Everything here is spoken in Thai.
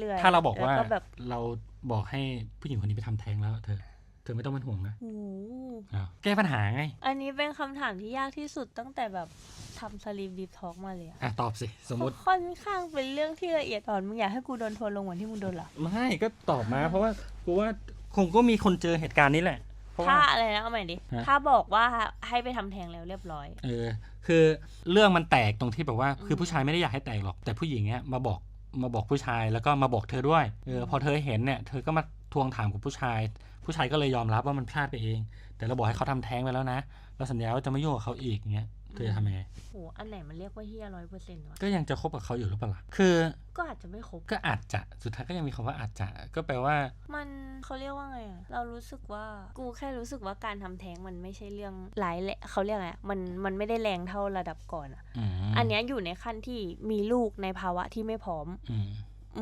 เรื่อยๆถ้าเราบอกว่าแล้วแบบเราบอกให้ผู้หญิงคนนี้ไปทำแท้งแล้วเธอ เธอไม่ต้องเป็นห่วงนะโอ้โหอ้าวแก้ปัญหาไง อันนี้เป็นคำถามที่ยากที่สุดตั้งแต่แบบทำสลีปดีทอกมาเลยอะอะ ตอบสิ สมมติ ค่อนข้างเป็นเรื่องที่ละเอียดอ่อนมึงอยากให้กูโดนทัวร์ลงเหมือนที่มึงโดนเหรอไม่ก็ตอบมาเพราะว่ากูว่าคงก็มีคนเจอเหตุการณ์นี้แหละ เพราะถ้าว่า อะไรนะเอาใหม่ดิฮะ ถ้าบอกว่าให้ไปทำแท้งแล้วเรียบร้อย เออคือเรื่องมันแตกตรงที่แบบว่า คือผู้ชายไม่ได้อยากให้แตกหรอกแต่ผู้หญิงเนี้ยมาบอก มาบอกผู้ชายแล้วก็มาบอกเธอด้วยเออพอเธอเห็นเนี่ยเธอก็มาทวงถามกับผู้ชาย ผู้ชายก็เลยยอมรับว่ามันพลาดไปเอง แต่เราบอกให้เขาทำแท้งไปแล้วนะ เราสัญญาว่าจะไม่ยุ่งกับเขาอีกเงี้ย เธอจะทำยังไงโหอันไหนมันเรียกว่าเฮียร้อยเปอร์เซ็นต์วะก็ยังจะคบกับเขาอยู่หรือเปล่าล่ะคือ ก็อาจจะไม่ครบก็อาจจะสุดท้ายก็ยังมีคำว่าอาจจะ ก็แปลว่า มันเขาเรียกว่าไงอะเรารู้สึกว่ากูแค่รู้สึกว่าการทำแท้งมันไม่ใช่เรื่องร้ายแหละเขาเรียกไงอะมันมันไม่ได้แรงเท่าระดับก่อนอะอืมอันเนี้ยอยู่ในขั้นที่มีลูกในภาวะที่ไม่พร้อม อืม